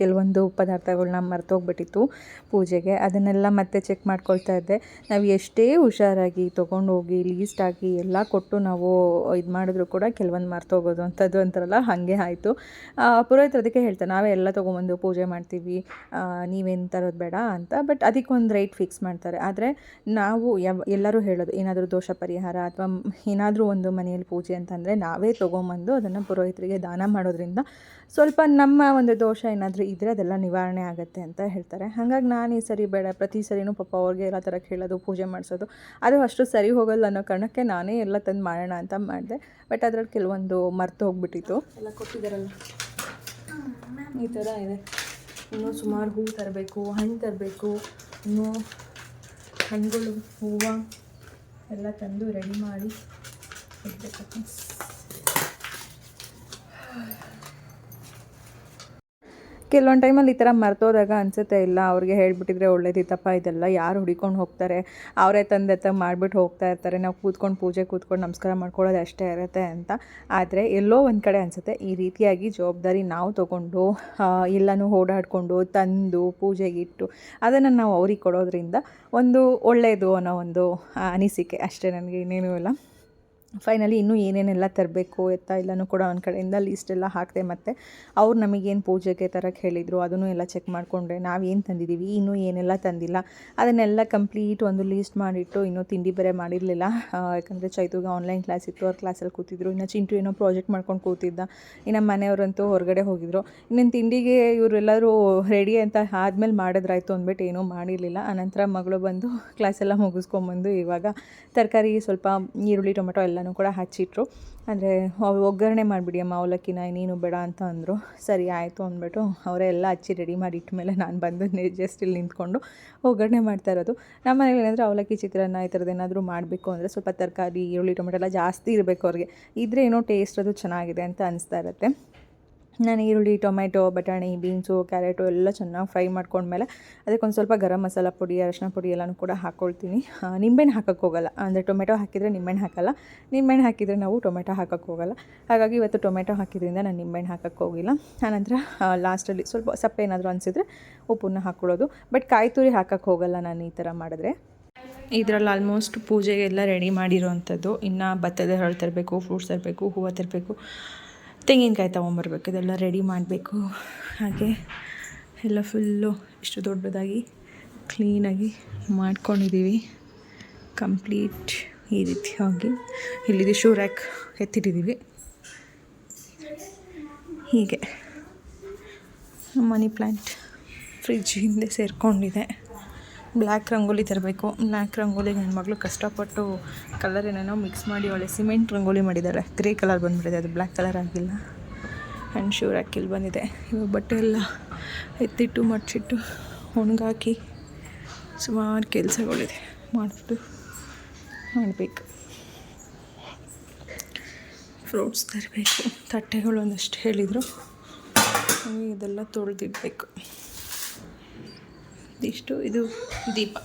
ಕೆಲವೊಂದು ಪದಾರ್ಥಗಳನ್ನ ಮರ್ತೋಗ್ಬಿಟ್ಟಿತ್ತು ಪೂಜೆಗೆ. ಅದನ್ನೆಲ್ಲ ಮತ್ತೆ ಚೆಕ್ ಮಾಡ್ಕೊಳ್ತಾ ಇದ್ದೆ. ನಾವು ಎಷ್ಟೇ ಹುಷಾರಾಗಿ ತೊಗೊಂಡೋಗಿ ಲೀಸ್ಟ್ ಹಾಕಿ ಎಲ್ಲ ಕೊಟ್ಟು ನಾವು ಇದು ಮಾಡಿದ್ರು ಕೂಡ ಕೆಲವೊಂದು ಮರ್ತೋಗೋದು ಅಂಥದ್ದು ಅಂತಾರಲ್ಲ, ಹಾಗೆ ಆಯಿತು. ಪುರೋಹಿತರು ಅದಕ್ಕೆ ಹೇಳ್ತಾರೆ, ನಾವೇ ಎಲ್ಲ ತೊಗೊಂಬಂದು ಪೂಜೆ ಮಾಡ್ತೀವಿ. ನೀವೇನು ತರೋದು ಬೇಡ ಅಂತ. ಬಟ್ ಅದಕ್ಕೊಂದು ರೇಟ್ ಫಿಕ್ಸ್ ಮಾಡ್ತಾರೆ. ಆದರೆ ನಾವು ಯಾವ, ಎಲ್ಲರೂ ಹೇಳೋದು, ಏನಾದರೂ ದೋಷ ಪರಿಹಾರ ಅಥವಾ ಏನಾದರೂ ಒಂದು ಮನೆಯಲ್ಲಿ ಪೂಜೆ ಅಂತಂದರೆ ನಾವೇ ತೊಗೊಂಬಂದು ಅದನ್ನು ಪುರೋಹಿತರಿಗೆ ದಾನ ಮಾಡೋದ್ರಿಂದ ಸ್ವಲ್ಪ ನಮ್ಮ ಒಂದು ದೋಷ ಏನಾದರೂ ಇದ್ದರೆ ಅದೆಲ್ಲ ನಿವಾರಣೆ ಆಗುತ್ತೆ ಅಂತ ಹೇಳ್ತಾರೆ. ಹಾಗಾಗಿ ನಾನು ಈ ಸರಿ ಬೇಡ, ಪ್ರತಿ ಸರಿನೂ ಪಾಪ ಅವ್ರಿಗೆ ಎಲ್ಲ ಥರ ಕೇಳೋದು, ಪೂಜೆ ಮಾಡಿಸೋದು. ಅದು ಅಷ್ಟು ಸರಿ ಹೋಗಲ್ಲ ಅನ್ನೋ ಕಾರಣಕ್ಕೆ ನಾನೇ ಎಲ್ಲ ತಂದು ಮಾಡೋಣ ಅಂತ ಮಾಡಿದೆ. ಬಟ್ ಅದ್ರಲ್ಲಿ ಕೆಲವೊಂದು ಮರ್ತು ಹೋಗ್ಬಿಟ್ಟಿತ್ತು. ಎಲ್ಲ ಕೊಟ್ಟಿದ್ದಾರಲ್ಲ? ಈ ಥರ ಇದೆ. ಇನ್ನೂ ಸುಮಾರು ಹೂವು ತರಬೇಕು, ಹಣ್ಣು ತರಬೇಕು. ಇನ್ನೂ ಹಣ್ಣುಗಳು, ಹೂವು. ಎಲ್ಲ ತಂದು ರೆಡಿ ಮಾಡಿ ಇಡಬೇಕು. ಕೆಲವೊಂದು ಟೈಮಲ್ಲಿ ಈ ಥರ ಮರ್ತೋದಾಗ ಅನಿಸುತ್ತೆ, ಇಲ್ಲ ಅವ್ರಿಗೆ ಹೇಳಿಬಿಟ್ಟಿದ್ರೆ ಒಳ್ಳೇದಿತ್ತಪ್ಪ ಇದೆಲ್ಲ ಯಾರು ಹುಡಿಕೊಂಡು ಹೋಗ್ತಾರೆ? ಅವರೇ ತಂದೆ ತಂದೆತ್ತ ಮಾಡಿಬಿಟ್ಟು ಹೋಗ್ತಾ ಇರ್ತಾರೆ, ನಾವು ಕೂತ್ಕೊಂಡು ಪೂಜೆ ಕೂತ್ಕೊಂಡು ನಮಸ್ಕಾರ ಮಾಡ್ಕೊಳ್ಳೋದು ಅಷ್ಟೇ ಇರುತ್ತೆ ಅಂತ. ಆದರೆ ಎಲ್ಲೋ ಒಂದು ಕಡೆ ಅನಿಸುತ್ತೆ, ಈ ರೀತಿಯಾಗಿ ಜವಾಬ್ದಾರಿ ನಾವು ತೊಗೊಂಡು ಎಲ್ಲನೂ ಓಡಾಡಿಕೊಂಡು ತಂದು ಪೂಜೆಗೆ ಇಟ್ಟು ಅದನ್ನು ನಾವು ಅವ್ರಿಗೆ ಕೊಡೋದ್ರಿಂದ ಒಂದು ಒಳ್ಳೆಯದು ಅನ್ನೋ ಒಂದು ಅನಿಸಿಕೆ. ಅಷ್ಟೇ ನನಗೆ ಇನ್ನೇನೂ ಇಲ್ಲ. ಫೈನಲಿ ಇನ್ನೂ ಏನೇನೆಲ್ಲ ತರಬೇಕು ಎತ್ತ ಎಲ್ಲನೂ ಕೂಡ ಒಂದು ಕಡೆಯಿಂದ ಲೀಸ್ಟ್ ಎಲ್ಲ ಹಾಕಿದೆ ಮತ್ತು ಅವ್ರು ನಮಗೇನು ಪೂಜೆಗೆ ತರಕ್ಕೆ ಹೇಳಿದರು, ಅದನ್ನು ಎಲ್ಲ ಚೆಕ್ ಮಾಡಿಕೊಂಡೆ ನಾವೇನು ತಂದಿದ್ದೀವಿ ಇನ್ನೂ ಏನೆಲ್ಲ ತಂದಿಲ್ಲ, ಅದನ್ನೆಲ್ಲ ಕಂಪ್ಲೀಟ್ ಒಂದು ಲೀಸ್ಟ್ ಮಾಡಿಟ್ಟು ಇನ್ನೂ ತಿಂಡಿ ಬೇರೆ ಮಾಡಿರಲಿಲ್ಲ. ಯಾಕಂದರೆ ಚೈತುಗೆ ಆನ್ಲೈನ್ ಕ್ಲಾಸ್ ಇತ್ತು, ಅವ್ರ ಕ್ಲಾಸಲ್ಲಿ ಕೂತಿದ್ರು, ಇನ್ನು ಚಿಂಟು ಏನೋ ಪ್ರಾಜೆಕ್ಟ್ ಮಾಡ್ಕೊಂಡು ಕೂತಿದ್ದ, ಇನ್ನು ಮನೆಯವರಂತೂ ಹೊರಗಡೆ ಹೋಗಿದ್ರು. ಇನ್ನೇನು ತಿಂಡಿಗೆ ಇವರೆಲ್ಲರೂ ರೆಡಿ ಅಂತ ಆದಮೇಲೆ ಮಾಡಿದ್ರಾಯ್ತು ಅಂದ್ಬಿಟ್ಟು ಏನೂ ಮಾಡಿರಲಿಲ್ಲ. ಆನಂತರ ಮಗಳು ಬಂದು ಕ್ಲಾಸೆಲ್ಲ ಮುಗಿಸ್ಕೊಂಬಂದು ಇವಾಗ ತರಕಾರಿ ಸ್ವಲ್ಪ ಈರುಳ್ಳಿ, ಟೊಮೆಟೊ ಎಲ್ಲನೂ ಕೂಡ ಹಚ್ಚಿಟ್ರು. ಅಂದರೆ ಒಗ್ಗರಣೆ ಮಾಡಿಬಿಡಿ ಅಮ್ಮ ಅವಲಕ್ಕಿನ ನೀನು ಬೇಡ ಅಂತ ಅಂದರು. ಸರಿ, ಆಯಿತು ಅಂದ್ಬಿಟ್ಟು ಅವರೇ ಎಲ್ಲ ಹಚ್ಚಿ ರೆಡಿ ಮಾಡಿ ಇಟ್ಮೇಲೆ ನಾನು ಬಂದು ಜಸ್ಟ್ ಇಲ್ಲಿ ನಿಂತ್ಕೊಂಡು ಒಗ್ಗರಣೆ ಮಾಡ್ತಾ ಇರೋದು. ನಮ್ಮ ಮನೇಲಿ ಏನಂದರೆ, ಅವಲಕ್ಕಿ, ಚಿತ್ರಾನ್ನ ಈ ಥರದ್ದು ಏನಾದರೂ ಮಾಡಬೇಕು ಅಂದರೆ ಸ್ವಲ್ಪ ತರಕಾರಿ, ಈರುಳ್ಳಿ, ಟೊಮೆಟೊ ಎಲ್ಲ ಜಾಸ್ತಿ ಇರಬೇಕು ಅವ್ರಿಗೆ. ಇದ್ರೆ ಏನೋ ಟೇಸ್ಟ್ ಅದು ಚೆನ್ನಾಗಿದೆ ಅಂತ ಅನಿಸ್ತಾ ಇರುತ್ತೆ. ನಾನು ಈರುಳ್ಳಿ ಟೊಮೆಟೊ ಬಟಾಣಿ, ಬೀನ್ಸು, ಕ್ಯಾರೆಟು ಎಲ್ಲ ಚೆನ್ನಾಗಿ ಫ್ರೈ ಮಾಡ್ಕೊಂಡ್ಮೇಲೆ ಅದಕ್ಕೊಂದು ಸ್ವಲ್ಪ ಗರಂ ಮಸಾಲ ಪುಡಿ, ಅರಶಿನ ಪುಡಿ ಎಲ್ಲನೂ ಕೂಡ ಹಾಕ್ಕೊಳ್ತೀನಿ ನಿಂಬೆಹಣ್ಣು ಹಾಕೋಕ್ಕೆ ಹೋಗಲ್ಲ. ಅಂದರೆ ಟೊಮೆಟೊ ಹಾಕಿದರೆ ನಿಂಬೆಹಣ್ಣು ಹಾಕಲ್ಲ. ನಿಂಬೆಹಣ್ಣು ಹಾಕಿದರೆ ನಾವು ಟೊಮೆಟೊ ಹಾಕೋಕ್ಕೆ ಹೋಗಲ್ಲ. ಹಾಗಾಗಿ ಇವತ್ತು ಟೊಮೆಟೊ ಹಾಕಿದ್ರಿಂದ ನಾನು ನಿಂಬೆಹಣ್ಣು ಹಾಕೋಕ್ಕೆ ಹೋಗಿಲ್ಲ. ಆನಂತರ ಲಾಸ್ಟಲ್ಲಿ ಸ್ವಲ್ಪ ಸಪ್ಪೆ ಏನಾದರೂ ಅನಿಸಿದ್ರೆ ಉಪ್ಪನ್ನ ಹಾಕ್ಕೊಳ್ಳೋದು. ಬಟ್ ಕಾಯಿ ತುರಿ ಹಾಕೋಕ್ಕೆ ಹೋಗಲ್ಲ ನಾನು ಈ ಥರ ಮಾಡಿದ್ರೆ. ಇದರಲ್ಲಿ ಆಲ್ಮೋಸ್ಟ್ ಪೂಜೆಗೆಲ್ಲ ರೆಡಿ ಮಾಡಿರೋವಂಥದ್ದು ಇನ್ನು ಭತ್ತದ ಹರಳು ತರಬೇಕು, ಫ್ರೂಟ್ಸ್ ತರಬೇಕು, ಹೂವು ತರಬೇಕು. ತೆಂಗಿನಕಾಯಿ ತೊಗೊಂಬರ್ಬೇಕು, ಇದೆಲ್ಲ ರೆಡಿ ಮಾಡಬೇಕು. ಹಾಗೆ ಎಲ್ಲ ಫುಲ್ಲು ಇಷ್ಟು ದೊಡ್ಡದಾಗಿ ಕ್ಲೀನಾಗಿ ಮಾಡ್ಕೊಂಡಿದ್ದೀವಿ ಕಂಪ್ಲೀಟ್ ಈ ರೀತಿಯಾಗಿ. ಇಲ್ಲಿದೆ ಶೂ ರ್ಯಾಕ್ ಎತ್ತಿಟ್ಟಿದ್ದೀವಿ ಹೀಗೆ. ಮನಿ ಪ್ಲ್ಯಾಂಟ್ ಫ್ರಿಜ್ ಹಿಂದೆ ಸೇರಿಕೊಂಡಿದೆ. ಬ್ಲ್ಯಾಕ್ ರಂಗೋಲಿ ತರಬೇಕು. ಬ್ಲ್ಯಾಕ್ ರಂಗೋಲಿಗೆ ನನ್ನ ಮಗಳು ಕಷ್ಟಪಟ್ಟು ಕಲರ್ ಏನೇನೋ ಮಿಕ್ಸ್ ಮಾಡಿ ಒಳ್ಳೆ ಸಿಮೆಂಟ್ ರಂಗೋಲಿ ಮಾಡಿದ್ದಾರೆ. ಗ್ರೇ ಕಲರ್ ಬಂದುಬಿಟ್ಟಿದೆ. ಅದು ಬ್ಲ್ಯಾಕ್ ಕಲರ್ ಆಗಿಲ್ಲ. ಆ್ಯಂಡ್ ಶೂರ್ ಹಾಕಿಲ್ ಬಂದಿದೆ. ಇವಾಗ ಬಟ್ಟೆ ಎಲ್ಲ ಎತ್ತಿಟ್ಟು, ಮಡ್ಚಿಟ್ಟು, ಒಣಗಾಕಿ ಸುಮಾರು ಕೆಲಸಗಳಿದೆ. ಮಾಡಿಬಿಟ್ಟು ಮಾಡಬೇಕು. ಫ್ರೂಟ್ಸ್ ತರಬೇಕು. ತಟ್ಟೆಗಳು ಒಂದಷ್ಟು ಹೇಳಿದರು. ಇದೆಲ್ಲ ತೊಳೆದಿಡಬೇಕು. ಇದಿಷ್ಟು. ಇದು ದೀಪ.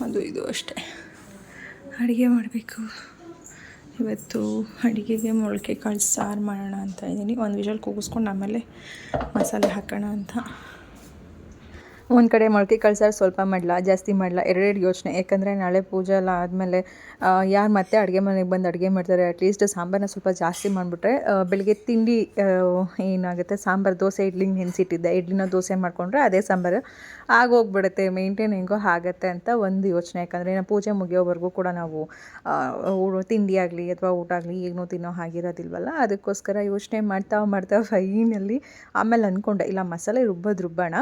ಅದು ಇದು ಅಷ್ಟೇ. ಅಡುಗೆ ಮಾಡಬೇಕು. ಇವತ್ತು ಅಡುಗೆಗೆ ಮೊಳಕೆ ಕಾಳು ಸಾರು ಮಾಡೋಣ ಅಂತ ಇದ್ದೀನಿ. ಒಂದು ವಿಷಲ್ ಕೂಗಿಸ್ಕೊಂಡು ಆಮೇಲೆ ಮಸಾಲೆ ಹಾಕೋಣ ಅಂತ. ಒಂದು ಕಡೆ ಮೊಳಕೆ ಕಳ್ಸಾರು ಸ್ವಲ್ಪ ಮಾಡಲ, ಜಾಸ್ತಿ ಮಾಡಲ, ಎರಡೆರಡು ಯೋಚನೆ. ಯಾಕಂದರೆ ನಾಳೆ ಪೂಜೆ ಎಲ್ಲ ಆದಮೇಲೆ ಯಾರು ಮತ್ತೆ ಅಡುಗೆ ಮನೆಗೆ ಬಂದು ಅಡುಗೆ ಮಾಡ್ತಾರೆ ಅಟ್ಲೀಸ್ಟ್ ಸಾಂಬಾರನ್ನ ಸ್ವಲ್ಪ ಜಾಸ್ತಿ ಮಾಡಿಬಿಟ್ರೆ ಬೆಳಗ್ಗೆ ತಿಂಡಿ ಏನಾಗುತ್ತೆ, ಸಾಂಬಾರು, ದೋಸೆ, ಇಡ್ಲಿ ನೆನೆಸಿಟ್ಟಿದ್ದೆ. ಇಡ್ಲಿನ ದೋಸೆ ಮಾಡಿಕೊಂಡ್ರೆ ಅದೇ ಸಾಂಬಾರು. ಆಗೋಗ್ಬಿಡುತ್ತೆ ಮೇಂಟೈನ್ ಹೆಂಗೋ ಆಗುತ್ತೆ ಅಂತ ಒಂದು ಯೋಚನೆ. ಯಾಕಂದರೆ ನಾವು ಪೂಜೆ ಮುಗಿಯೋವರೆಗೂ ಕೂಡ ನಾವು ತಿಂಡಿ ಆಗಲಿ ಅಥವಾ ಊಟ ಆಗಲಿ ಏನೂ ತಿನ್ನೋ ಹಾಗಿರೋದಿಲ್ವಲ್ಲ, ಅದಕ್ಕೋಸ್ಕರ ಯೋಚನೆ ಮಾಡ್ತಾ ಮಾಡ್ತಾ ಫೈನಲ್ಲಿ ಆಮೇಲೆ ಅಂದ್ಕೊಂಡೆ ಇಲ್ಲ ಮಸಾಲೆ ರುಬ್ಬೋದು ರುಬ್ಬೋಣ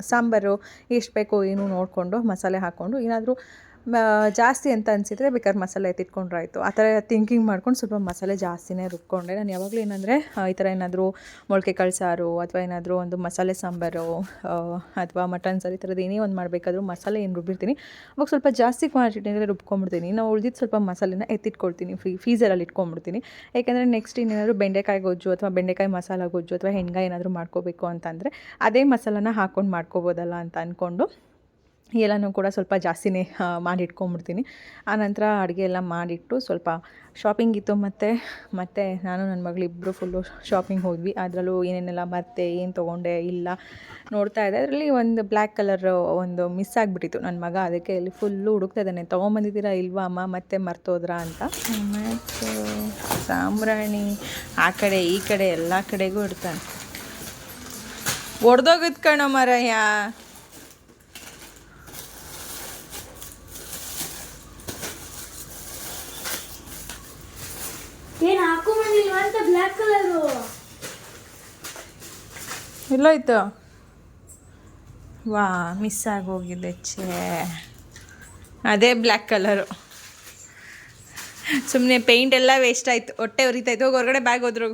ಸಾಂಬಾರು ಎಷ್ಟು ಬೇಕೋ ಏನು ನೋಡಿಕೊಂಡು ಮಸಾಲೆ ಹಾಕ್ಕೊಂಡು ಏನಾದರೂ ಜಾಸ್ತಿ ಅಂತ ಅನಿಸಿದ್ರೆ ಬೇಕಾದ್ರೆ ಮಸಾಲೆ ಎತ್ತಿಟ್ಕೊಂಡ್ರೆ ಆಯಿತು ಆ ಥರ ಥಿಂಕಿಂಗ್ ಮಾಡ್ಕೊಂಡು ಸ್ವಲ್ಪ ಮಸಾಲೆ ಜಾಸ್ತಿನೇ ರುಬ್ಕೊಂಡೆ. ನಾನು ಯಾವಾಗಲೂ ಏನಂದರೆ ಈ ಥರ ಏನಾದರೂ ಮೊಳಕೆ ಕಾಳು ಸಾರು ಅಥವಾ ಏನಾದರೂ ಒಂದು ಮಸಾಲೆ ಸಾಂಬಾರು ಅಥವಾ ಮಟನ್ ಸಾರು ಈ ಥರದ್ದು ಏನೇ ಒಂದು ಮಾಡಬೇಕಾದ್ರೂ ಮಸಾಲೆ ಏನು ರುಬ್ಬಿರ್ತೀನಿ. ಅವಾಗ ಸ್ವಲ್ಪ ಜಾಸ್ತಿ ಕ್ವಾಂಟಿಟಿನಲ್ಲಿ ರುಬ್ಕೊಂಬಿಡ್ತೀನಿ. ನಾವು ಉಳಿದಿದ್ದು ಸ್ವಲ್ಪ ಮಸಾಲೆನ ಎತ್ತಿಟ್ಕೊಳ್ತೀನಿ. ಫ್ರೀ ಫೀಸರಲ್ಲಿ ಇಟ್ಕೊಂಡ್ಬಿಡ್ತೀನಿ ಯಾಕೆಂದರೆ ನೆಕ್ಸ್ಟ್ ಇನ್ನೇನಾದರೂ ಬೆಂಡೆಕಾಯಿ ಗೊಜ್ಜು ಅಥವಾ ಬೆಂಡೆಕಾಯಿ ಮಸಾಲೆ ಗೊಜ್ಜು ಅಥವಾ ಹೆಣ್ಗಾಯಿ ಏನಾದರೂ ಮಾಡ್ಕೋಬೇಕು ಅಂತಂದರೆ, ಅದೇ ಮಸಾಲನ ಹಾಕ್ಕೊಂಡು ಮಾಡ್ಕೋಬೋದಲ್ಲ ಅಂತ ಅಂದ್ಕೊಂಡು ಎಲ್ಲನೂ ಕೂಡ ಸ್ವಲ್ಪ ಜಾಸ್ತಿನೇ ಮಾಡಿಟ್ಕೊಂಬಿಡ್ತೀನಿ. ಆನಂತರ ಅಡುಗೆ ಎಲ್ಲ ಮಾಡಿಟ್ಟು ಸ್ವಲ್ಪ ಶಾಪಿಂಗ್ ಇತ್ತು ಮತ್ತು ಮತ್ತು ನಾನು ನನ್ನ ಮಗಳಿಬ್ಬರು ಫುಲ್ಲು ಶಾಪಿಂಗ್ ಹೋದ್ವಿ. ಅದರಲ್ಲೂ ಏನೇನೆಲ್ಲ ಮತ್ತೆ ಏನು ತೊಗೊಂಡೆ ಇಲ್ಲ ನೋಡ್ತಾ ಇದೆ ಅದರಲ್ಲಿ ಒಂದು ಬ್ಲ್ಯಾಕ್ ಕಲರ್ ಒಂದು ಮಿಸ್ ಆಗಿಬಿಟ್ಟಿತ್ತು ನನ್ನ ಮಗ. ಅದಕ್ಕೆ ಇಲ್ಲಿ ಫುಲ್ಲು ಹುಡುಕ್ತಾ ಇದ್ದಾನೆ. ತೊಗೊಂಬಂದಿದ್ದೀರಾ ಇಲ್ವಾ ಅಮ್ಮ? ಮತ್ತೆ ಮರ್ತೋದ್ರಾ ಅಂತ. ಮತ್ತು ಸಾಂಬ್ರಾಣಿ ಆ ಕಡೆ, ಈ ಕಡೆ, ಎಲ್ಲ ಕಡೆಗೂ ಇಡ್ತಾನೆ. ಒಡ್ದೋಗಿದ್ ಕಣೋ ಮರಯ್ಯ. ಏನ್ ಹಾಕೊಂಬಂದಿಲ್ವಾ ಅಂತ ಬ್ಲ್ಯಾಕ್ ಕಲರು ಎಲ್ಲೋಯ್ತು? ವಾ ಮಿಸ್ ಆಗೋಗಿದೆ ಛೇ. ಅದೇ ಬ್ಲ್ಯಾಕ್ ಕಲರು ಸುಮ್ಮನೆ ಪೇಂಟ್ ಎಲ್ಲ ವೇಸ್ಟ್ ಆಯಿತು. ಹೊಟ್ಟೆ ಉರಿತಾಯ್ತು ಹೋಗಿ ಹೊರಗಡೆ ಬ್ಯಾಗ್ ಹೋದ್ರು.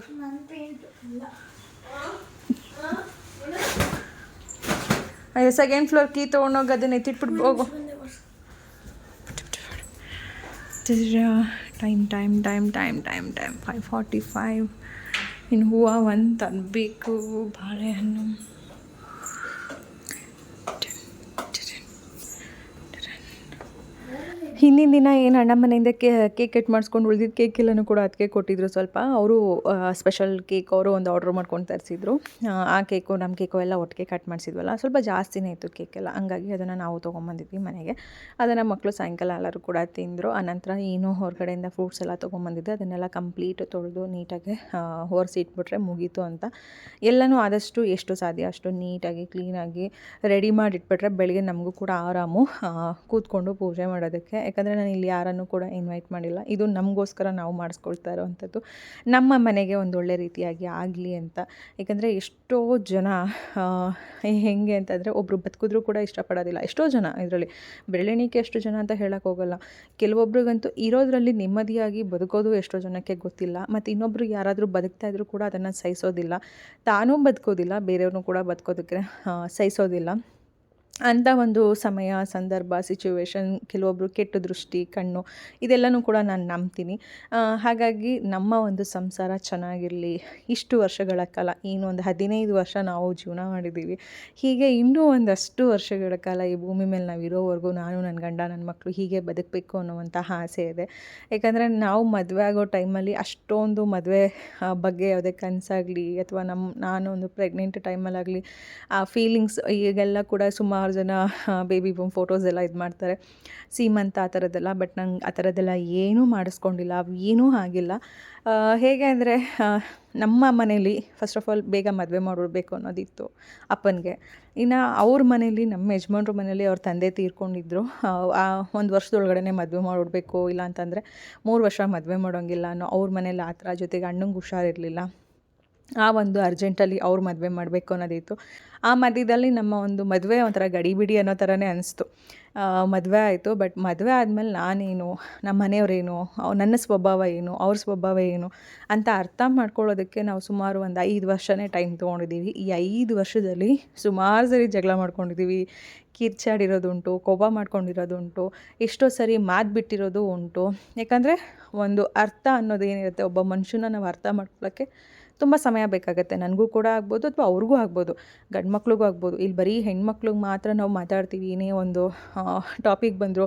ಸೆಕೆಂಡ್ ಫ್ಲೋರ್ ಕೀ ತೊಗೊಂಡೋಗಿ ಅದನ್ನ ಎತ್ತಿಟ್ಬಿಟ್ಟು ಹೋಗು. Time time time time time time five forty five ಇನ್ನು ಹೂವು ಒಂದು ತರಬೇಕು ಬಾಳೆಹಣ್ಣು. ಹಿಂದಿನ ದಿನ ಏನು ಅಣ್ಣ ಮನೆಯಿಂದ ಕೇ, ಕೇಕ್ ಕಟ್ ಮಾಡಿಸ್ಕೊಂಡು ಉಳಿದಿದ್ದ ಕೇಕ್ ಎಲ್ಲನೂ ಕೂಡ ಅದಕ್ಕೆ ಕೊಟ್ಟಿದ್ರು ಸ್ವಲ್ಪ. ಅವರು ಸ್ಪೆಷಲ್ ಕೇಕ್ ಅವರು ಒಂದು ಆರ್ಡ್ರ್ ಮಾಡ್ಕೊಂಡು ತರಿಸಿದ್ರು. ಆ ಕೇಕು ನಮ್ಮ ಕೇಕು ಎಲ್ಲ ಒಟ್ಟಿಗೆ ಕಟ್ ಮಾಡಿಸಿದ್ವಲ್ಲ. ಸ್ವಲ್ಪ ಜಾಸ್ತಿನೇ ಇತ್ತು ಕೇಕ್ ಎಲ್ಲ. ಹಂಗಾಗಿ ಅದನ್ನು ನಾವು ತೊಗೊಂಬಂದಿದ್ವಿ ಮನೆಗೆ. ಅದನ್ನು ಮಕ್ಕಳು ಸಾಯಂಕಾಲ ಎಲ್ಲರೂ ಕೂಡ ತಿಂದರು. ಆನಂತರ ಏನು ಹೊರಗಡೆಯಿಂದ ಫ್ರೂಟ್ಸ್ ಎಲ್ಲ ತೊಗೊಂಬಂದಿದ್ದೆ. ಅದನ್ನೆಲ್ಲ ಕಂಪ್ಲೀಟ್ ತೊಳೆದು ನೀಟಾಗಿ ಒರೆಸಿ ಇಟ್ಬಿಟ್ರೆ ಮುಗೀತು ಅಂತ. ಎಲ್ಲನೂ ಆದಷ್ಟು ಎಷ್ಟು ಸಾಧ್ಯ ಅಷ್ಟು ನೀಟಾಗಿ ಕ್ಲೀನಾಗಿ ರೆಡಿ ಮಾಡಿಟ್ಬಿಟ್ರೆ ಬೆಳಗ್ಗೆ ನಮಗೂ ಕೂಡ ಆರಾಮು. ಕೂತ್ಕೊಂಡು ಪೂಜೆ ಮಾಡೋದಕ್ಕೆ ಯಾಕಂದರೆ ನಾನು ಇಲ್ಲಿ ಯಾರನ್ನು ಕೂಡ ಇನ್ವೈಟ್ ಮಾಡಿಲ್ಲ. ಇದು ನಮಗೋಸ್ಕರ ನಾವು ಮಾಡಿಸ್ಕೊಳ್ತಾ ಇರೋವಂಥದ್ದು. ನಮ್ಮ ಮನೆಗೆ ಒಂದು ಒಳ್ಳೆ ರೀತಿಯಾಗಿ ಆಗಲಿ ಅಂತ. ಏಕೆಂದರೆ ಎಷ್ಟೋ ಜನ ಹೆಂಗೆ ಅಂತಂದರೆ ಒಬ್ಬರು ಬದುಕಿದ್ರು ಕೂಡ ಇಷ್ಟಪಡೋದಿಲ್ಲ. ಎಷ್ಟೋ ಜನ ಇದರಲ್ಲಿ. ಬೆರಳೆಣಿಕೆ ಎಷ್ಟು ಜನ ಅಂತ ಹೇಳಕ್ಕೆ ಹೋಗಲ್ಲ. ಕೆಲವೊಬ್ರಿಗಂತೂ ಇರೋದರಲ್ಲಿ ನೆಮ್ಮದಿಯಾಗಿ ಬದುಕೋದು ಎಷ್ಟೋ ಜನಕ್ಕೆ ಗೊತ್ತಿಲ್ಲ. ಮತ್ತು ಇನ್ನೊಬ್ರು ಯಾರಾದರೂ ಬದುಕ್ತಾ ಇದ್ರೂ ಕೂಡ ಅದನ್ನು ಸಹಿಸೋದಿಲ್ಲ. ತಾನೂ ಬದುಕೋದಿಲ್ಲ, ಬೇರೆಯವ್ರನ್ನೂ ಕೂಡ ಬದುಕೋದಕ್ಕೆ ಸಹಿಸೋದಿಲ್ಲ. ಅಂಥ ಒಂದು ಸಮಯ, ಸಂದರ್ಭ ಸಿಚುವೇಶನ್ ಕೆಲವೊಬ್ಬರು ಕೆಟ್ಟ ದೃಷ್ಟಿ, ಕಣ್ಣು, ಇದೆಲ್ಲನೂ ಕೂಡ ನಾನು ನಂಬ್ತೀನಿ. ಹಾಗಾಗಿ ನಮ್ಮ ಒಂದು ಸಂಸಾರ ಚೆನ್ನಾಗಿರಲಿ. ಇಷ್ಟು ವರ್ಷಗಳ ಕಾಲ ಏನು ಒಂದು ಹದಿನೈದು ವರ್ಷ ನಾವು ಜೀವನ ಮಾಡಿದ್ದೀವಿ. ಹೀಗೆ ಇನ್ನೂ ಒಂದಷ್ಟು ವರ್ಷಗಳ ಕಾಲ ಈ ಭೂಮಿ ಮೇಲೆ ನಾವು ಇರೋವರೆಗೂ ನಾನು ನನ್ನ ಗಂಡ ನನ್ನ ಮಕ್ಕಳು ಹೀಗೆ ಬದುಕಬೇಕು ಅನ್ನುವಂತಹ ಆಸೆ ಇದೆ. ಯಾಕಂದರೆ ನಾವು ಮದುವೆ ಆಗೋ ಟೈಮಲ್ಲಿ ಅಷ್ಟೊಂದು ಮದುವೆ ಬಗ್ಗೆ ಯಾವುದೇ ಕನಸಾಗಲಿ ಅಥವಾ ನಮ್ಮ ನಾನು ಒಂದು ಪ್ರೆಗ್ನೆಂಟ್ ಟೈಮಲ್ಲಾಗಲಿ ಆ ಫೀಲಿಂಗ್ಸ್ ಈಗೆಲ್ಲ ಕೂಡ ಸುಮಾರು ಜನ ಬೇಬಿ ಬೂಮ್ ಫೋಟೋಸ್ ಎಲ್ಲ ಇದು ಮಾಡ್ತಾರೆ. ಸೀಮಂತ ಆ ಥರದ್ದೆಲ್ಲ ಬಟ್ ನಂಗೆ ಆ ಥರದ್ದೆಲ್ಲ ಏನೂ ಮಾಡಿಸ್ಕೊಂಡಿಲ್ಲ, ಅವು ಏನೂ ಆಗಿಲ್ಲ. ಹೇಗೆ ಅಂದರೆ ನಮ್ಮ ಮನೇಲಿ ಫಸ್ಟ್ ಆಫ್ ಆಲ್ ಬೇಗ ಮದುವೆ ಮಾಡಿಬಿಡ್ಬೇಕು ಅನ್ನೋದಿತ್ತು ಅಪ್ಪನಿಗೆ. ಇನ್ನು ಅವ್ರ ಮನೇಲಿ, ನಮ್ಮ ಯಜಮಾನ್ರ ಮನೇಲಿ ಅವ್ರ ತಂದೆ ತೀರ್ಕೊಂಡಿದ್ರು. ಆ ಒಂದು ವರ್ಷದೊಳಗಡೆ ಮದುವೆ ಮಾಡಿಬಿಡ್ಬೇಕು, ಇಲ್ಲ ಅಂತಂದರೆ ಮೂರು ವರ್ಷ ಮದುವೆ ಮಾಡೋಂಗಿಲ್ಲ ಅನ್ನೋ ಅವ್ರ ಮನೇಲಿ ಆ ಥರ ಜೊತೆಗೆ ಅಣ್ಣಂಗೆ ಹುಷಾರಿರಲಿಲ್ಲ ಆ ಒಂದು ಅರ್ಜೆಂಟಲ್ಲಿ ಅವ್ರು ಮದುವೆ ಮಾಡಬೇಕು ಅನ್ನೋದಿತ್ತು. ಆ ಮಧ್ಯದಲ್ಲಿ ನಮ್ಮ ಒಂದು ಮದುವೆ ಒಂಥರ ಗಡಿಬಿಡಿ ಅನ್ನೋ ಥರನೇ ಅನಿಸ್ತು. ಮದುವೆ ಆಯಿತು, ಬಟ್ ಮದುವೆ ಆದಮೇಲೆ ನಾನೇನು ನಮ್ಮ ಮನೆಯವರೇನು ನನ್ನ ಸ್ವಭಾವ ಏನು, ಅವ್ರ ಸ್ವಭಾವ ಏನು ಅಂತ ಅರ್ಥ ಮಾಡ್ಕೊಳ್ಳೋದಕ್ಕೆ ನಾವು ಸುಮಾರು ಒಂದು ಐದು ವರ್ಷನೇ ಟೈಮ್ ತೊಗೊಂಡಿದ್ದೀವಿ ಈ ಐದು ವರ್ಷದಲ್ಲಿ ಸುಮಾರು ಸರಿ ಜಗಳ ಮಾಡ್ಕೊಂಡಿದ್ದೀವಿ ಕಿರ್ಚಾಡಿರೋದುಂಟು, ಕೋಪ ಮಾಡ್ಕೊಂಡಿರೋದುಂಟು, ಎಷ್ಟೋ ಸರಿ ಮಾತು ಬಿಟ್ಟಿರೋದು ಉಂಟು. ಯಾಕಂದರೆ ಒಂದು ಅರ್ಥ ಅನ್ನೋದು ಏನಿರುತ್ತೆ ಒಬ್ಬ ಮನುಷ್ಯನ ನಾವು ಅರ್ಥ ಮಾಡ್ಕೊಳ್ಳೋಕ್ಕೆ ತುಂಬ ಸಮಯ ಬೇಕಾಗುತ್ತೆ. ನನಗೂ ಕೂಡ ಆಗ್ಬೋದು ಅಥವಾ ಅವ್ರಿಗೂ ಆಗ್ಬೋದು. ಗಂಡು ಮಕ್ಳಿಗೂ ಆಗ್ಬೋದು. ಇಲ್ಲಿ ಬರೀ ಹೆಣ್ಮಕ್ಳಿಗೆ ಮಾತ್ರ ನಾವು ಮಾತಾಡ್ತೀವಿ. ಏನೇ ಒಂದು ಟಾಪಿಕ್ ಬಂದರು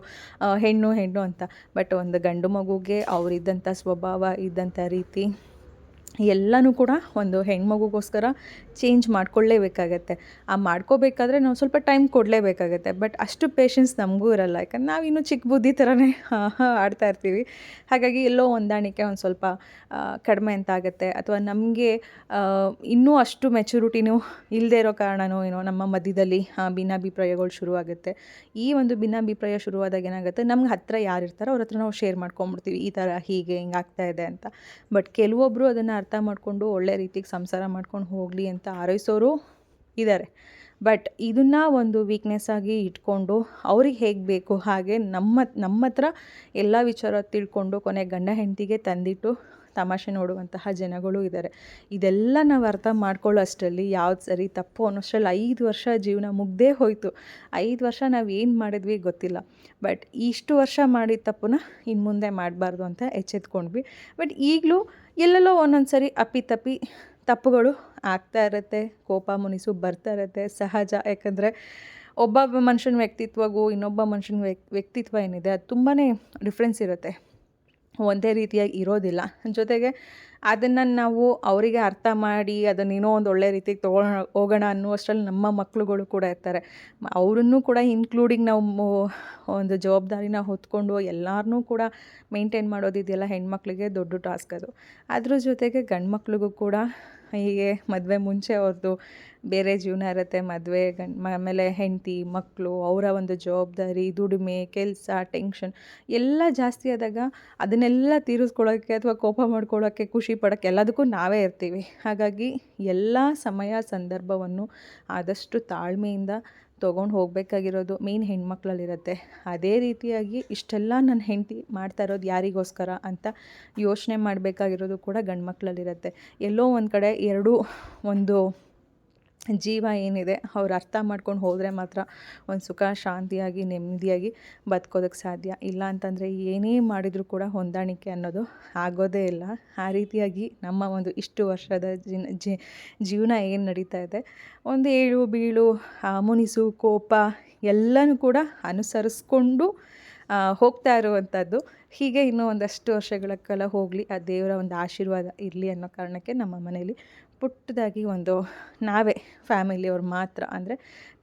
ಹೆಣ್ಣು ಹೆಣ್ಣು ಅಂತ. ಬಟ್ ಒಂದು ಗಂಡು ಮಗುಗೆ ಅವರಿದ್ದಂಥ ಸ್ವಭಾವ, ಇದ್ದಂಥ ರೀತಿ ಎಲ್ಲನೂ ಕೂಡ ಒಂದು ಹೆಣ್ಮಗುಗೋಸ್ಕರ ಚೇಂಜ್ ಮಾಡ್ಕೊಳ್ಳೇಬೇಕಾಗತ್ತೆ. ಆ ಮಾಡ್ಕೋಬೇಕಾದ್ರೆ ನಾವು ಸ್ವಲ್ಪ ಟೈಮ್ ಕೊಡಲೇಬೇಕಾಗತ್ತೆ. ಬಟ್ ಅಷ್ಟು ಪೇಷನ್ಸ್ ನಮಗೂ ಇರಲ್ಲ. ಯಾಕಂದ್ರೆ ನಾವಿನ್ನೂ ಚಿಕ್ಕ ಬುದ್ಧಿ ಥರನೇ [laughs] ಆಡ್ತಾ ಇರ್ತೀವಿ. ಹಾಗಾಗಿ ಎಲ್ಲೋ ಹೊಂದಾಣಿಕೆ ಒಂದು ಸ್ವಲ್ಪ ಕಡಿಮೆ ಅಂತ ಆಗುತ್ತೆ. ಅಥವಾ ನಮಗೆ ಇನ್ನೂ ಅಷ್ಟು ಮೆಚುರಿಟಿನೂ ಇಲ್ಲದೆ ಇರೋ ಕಾರಣನೋ ಏನೋ ನಮ್ಮ ಮಧ್ಯದಲ್ಲಿ ಭಿನ್ನಾಭಿಪ್ರಾಯಗಳು ಶುರುವಾಗುತ್ತೆ. ಈ ಒಂದು ಭಿನ್ನಾಭಿಪ್ರಾಯ ಶುರುವಾದಾಗ ಏನಾಗುತ್ತೆ? ನಮ್ಗೆ ಹತ್ತಿರ ಯಾರು ಇರ್ತಾರೋ ಅವ್ರ ಹತ್ರ ನಾವು ಶೇರ್ ಮಾಡ್ಕೊಂಬಿಡ್ತೀವಿ. ಈ ಥರ ಹೀಗೆ ಹಿಂಗೆ ಆಗ್ತಾ ಇದೆ ಅಂತ. ಬಟ್ ಕೆಲವೊಬ್ಬರು ಅದನ್ನು ಅರ್ಥ ಮಾಡಿಕೊಂಡು ಒಳ್ಳೆ ರೀತಿಗೆ ಸಂಸಾರ ಮಾಡ್ಕೊಂಡು ಹೋಗಲಿ ಅಂತ ಆರೈಸೋರು ಇದ್ದಾರೆ ಬಟ್ ಇದನ್ನು ಒಂದು ವೀಕ್ನೆಸ್ ಆಗಿ ಇಟ್ಕೊಂಡು ಅವ್ರಿಗೆ ಹೇಗೆ ಬೇಕು ಹಾಗೆ ನಮ್ಮ ನಮ್ಮ ಹತ್ರ ಎಲ್ಲ ವಿಚಾರ ತಿಳ್ಕೊಂಡು ಕೊನೆ ಗಂಡ ಹೆಂಡತಿಗೆ ತಂದಿಟ್ಟು ತಮಾಷೆ ನೋಡುವಂತಹ ಜನಗಳು ಇದ್ದಾರೆ ಇದೆಲ್ಲ ನಾವು ಅರ್ಥ ಮಾಡ್ಕೊಳ್ಳೋ ಅಷ್ಟರಲ್ಲಿ ಯಾವ್ದು ಸರಿ ತಪ್ಪು ಅನ್ನೋಷ್ಟರಲ್ಲಿ ಐದು ವರ್ಷ ಜೀವನ ಮುಗ್ದೇ ಹೋಯಿತು. ಐದು ವರ್ಷ ನಾವು ಏನು ಮಾಡಿದ್ವಿ ಗೊತ್ತಿಲ್ಲ. ಬಟ್ ಇಷ್ಟು ವರ್ಷ ಮಾಡಿದ ತಪ್ಪನ್ನ ಇನ್ನು ಮುಂದೆ ಮಾಡಬಾರ್ದು ಅಂತ ಎಚ್ಚೆತ್ಕೊಂಡ್ವಿ. ಬಟ್ ಈಗಲೂ ಎಲ್ಲೆಲ್ಲೋ ಒಂದೊಂದು ಸರಿ ಅಪ್ಪಿತಪ್ಪಿ ತಪ್ಪುಗಳು ಆಗ್ತಾ ಇರುತ್ತೆ, ಕೋಪ ಮುನಿಸು ಬರ್ತಾ ಇರುತ್ತೆ, ಸಹಜ. ಯಾಕಂದರೆ ಒಬ್ಬ ಮನುಷ್ಯನ ವ್ಯಕ್ತಿತ್ವಗೂ ಇನ್ನೊಬ್ಬ ಮನುಷ್ಯನ ವ್ಯಕ್ ವ್ಯಕ್ತಿತ್ವ ಏನಿದೆ, ಅದು ತುಂಬಾ ಡಿಫ್ರೆನ್ಸ್ ಇರುತ್ತೆ. ಒಂದೇ ರೀತಿಯಾಗಿ ಇರೋದಿಲ್ಲ. ಜೊತೆಗೆ ಅದನ್ನು ನಾವು ಅವರಿಗೆ ಅರ್ಥ ಮಾಡಿ ಅದನ್ನ ಏನೋ ಒಂದು ಒಳ್ಳೆ ರೀತಿಗೆ ತೊಗೊಳ ಹೋಗೋಣ ಅನ್ನುವಷ್ಟರಲ್ಲಿ ನಮ್ಮ ಮಕ್ಕಳುಗಳು ಕೂಡ ಇರ್ತಾರೆ. ಅವರನ್ನು ಕೂಡ ಇನ್ಕ್ಲೂಡಿಂಗ್ ನಾವು ಒಂದು ಜವಾಬ್ದಾರಿನ ಹೊತ್ಕೊಂಡು ಎಲ್ಲರನ್ನೂ ಕೂಡ ಮೇಂಟೈನ್ ಮಾಡೋದಿದೆಯಲ್ಲ ಹೆಣ್ಮಕ್ಳಿಗೆ ದೊಡ್ಡ ಟಾಸ್ಕ್ ಅದು. ಅದ್ರ ಜೊತೆಗೆ ಗಂಡು ಮಕ್ಳಿಗೂ ಕೂಡ ಹೀಗೆ ಮದುವೆ ಮುಂಚೆ ಅವ್ರದ್ದು ಬೇರೆ ಜೀವನ ಇರುತ್ತೆ, ಮದುವೆ ಗಂಡ ಆಮೇಲೆ ಹೆಂಡತಿ ಮಕ್ಕಳು ಅವರ ಒಂದು ಜವಾಬ್ದಾರಿ, ದುಡಿಮೆ, ಕೆಲಸ ಟೆನ್ಷನ್ ಎಲ್ಲ ಜಾಸ್ತಿ ಆದಾಗ ಅದನ್ನೆಲ್ಲ ತೀರಿಸ್ಕೊಳ್ಳೋಕ್ಕೆ ಅಥವಾ ಕೋಪ ಮಾಡ್ಕೊಳ್ಳೋಕ್ಕೆ ಖುಷಿ ಪಡೋಕ್ಕೆ ಎಲ್ಲದಕ್ಕೂ ನಾವೇ ಇರ್ತೀವಿ. ಹಾಗಾಗಿ ಎಲ್ಲ ಸಮಯ, ಸಂದರ್ಭವನ್ನು ಆದಷ್ಟು ತಾಳ್ಮೆಯಿಂದ ತೊಗೊಂಡು ಹೋಗಬೇಕಾಗಿರೋದು ಮೇನ್ ಹೆಣ್ಮಕ್ಳಲ್ಲಿರುತ್ತೆ. ಅದೇ ರೀತಿಯಾಗಿ ಇಷ್ಟೆಲ್ಲ ನನ್ನ ಹೆಂಡತಿ ಮಾಡ್ತಾ ಇರೋದು ಯಾರಿಗೋಸ್ಕರ ಅಂತ ಯೋಚನೆ ಮಾಡಬೇಕಾಗಿರೋದು ಕೂಡ ಗಂಡು ಮಕ್ಕಳಲ್ಲಿರುತ್ತೆ ಎಲ್ಲೋ ಒಂದು ಕಡೆ ಎರಡೂ, ಒಂದು ಜೀವ ಏನಿದೆ ಅವ್ರು ಅರ್ಥ ಮಾಡ್ಕೊಂಡು ಹೋದರೆ ಮಾತ್ರ ಒಂದು ಸುಖ, ಶಾಂತಿಯಾಗಿ, ನೆಮ್ಮದಿಯಾಗಿ ಬದುಕೋದಕ್ಕೆ ಸಾಧ್ಯ. ಇಲ್ಲ ಅಂತಂದರೆ ಏನೇ ಮಾಡಿದರೂ ಕೂಡ ಹೊಂದಾಣಿಕೆ ಅನ್ನೋದು ಆಗೋದೇ ಇಲ್ಲ. ಆ ರೀತಿಯಾಗಿ ನಮ್ಮ ಒಂದು ಇಷ್ಟು ವರ್ಷದ ಜೀವನ ಏನು ನಡೀತಾ ಇದೆ? ಒಂದು ಏಳು, ಬೀಳು ಮುನಿಸು, ಕೋಪ ಎಲ್ಲನೂ ಕೂಡ ಅನುಸರಿಸ್ಕೊಂಡು ಹೋಗ್ತಾ ಇರುವಂಥದ್ದು ಹೀಗೆ ಇನ್ನೂ ಒಂದಷ್ಟು ವರ್ಷಗಳ ಕಾಲ ಹೋಗಲಿ, ಆ ದೇವರ ಒಂದು ಆಶೀರ್ವಾದ ಇರಲಿ ಅನ್ನೋ ಕಾರಣಕ್ಕೆ ನಮ್ಮ ಮನೇಲಿ ಪುಟ್ಟದಾಗಿ ಒಂದು ನಾವೇ ಫ್ಯಾಮಿಲಿಯವ್ರು ಮಾತ್ರ. ಅಂದರೆ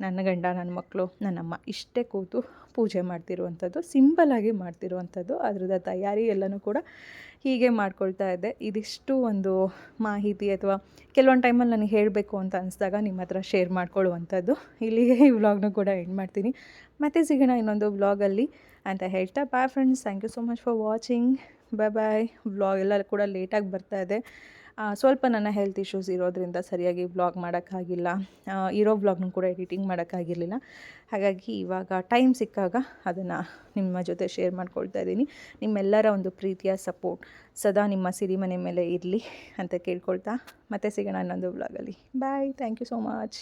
ನನ್ನ ಗಂಡ, ನನ್ನ ಮಕ್ಕಳು ನನ್ನಮ್ಮ ಇಷ್ಟೇ ಕೂತು ಪೂಜೆ ಮಾಡ್ತಿರುವಂಥದ್ದು ಸಿಂಪಲಾಗಿ ಮಾಡ್ತಿರುವಂಥದ್ದು. ಅದರದ ತಯಾರಿ ಎಲ್ಲನೂ ಕೂಡ ಹೀಗೆ ಮಾಡ್ಕೊಳ್ತಾ ಇದ್ದೆ. ಇದಿಷ್ಟು ಒಂದು ಮಾಹಿತಿ ಅಥವಾ ಕೆಲವೊಂದು ಟೈಮಲ್ಲಿ ನನಗೆ ಹೇಳಬೇಕು ಅಂತ ಅನಿಸಿದಾಗ ನಿಮ್ಮ ಹತ್ರ ಶೇರ್ ಮಾಡ್ಕೊಳ್ಳುವಂಥದ್ದು. ಇಲ್ಲಿಗೆ ಈ ವ್ಲಾಗ್ನೂ ಕೂಡ ಎಂಡ್ ಮಾಡ್ತೀನಿ. ಮತ್ತೆ ಸಿಗೋಣ ಇನ್ನೊಂದು ವ್ಲಾಗಲ್ಲಿ ಅಂತ ಹೇಳ್ತಾ. Bye friends thank you so much for watching bye bye vlog ಎಲ್ಲ ಕೂಡ ಲೇಟಾಗಿ ಬರ್ತಾ ಇದೆ. ಸ್ವಲ್ಪ ನನ್ನ ಹೆಲ್ತ್ ಇಶ್ಯೂಸ್ ಇರೋದ್ರಿಂದ ಸರಿಯಾಗಿ ವ್ಲಾಗ್ ಮಾಡೋಕ್ಕಾಗಿಲ್ಲ. ಇರೋ ವ್ಲಾಗ್ನೂ ಕೂಡ ಎಡಿಟಿಂಗ್ ಮಾಡೋಕ್ಕಾಗಿರಲಿಲ್ಲ. ಹಾಗಾಗಿ ಇವಾಗ ಟೈಮ್ ಸಿಕ್ಕಾಗ ಅದನ್ನು ನಿಮ್ಮ ಜೊತೆ ಶೇರ್ ಮಾಡ್ಕೊಳ್ತಾ ಇದ್ದೀನಿ. ನಿಮ್ಮೆಲ್ಲರ ಒಂದು ಪ್ರೀತಿಯ ಸಪೋರ್ಟ್ ಸದಾ ನಿಮ್ಮ ಸಿರಿಮನೆ ಮೇಲೆ ಇರಲಿ ಅಂತ ಕೇಳ್ಕೊಳ್ತಾ ಮತ್ತೆ ಸಿಗೋಣ ಇನ್ನೊಂದು ವ್ಲಾಗಲ್ಲಿ bye thank you so much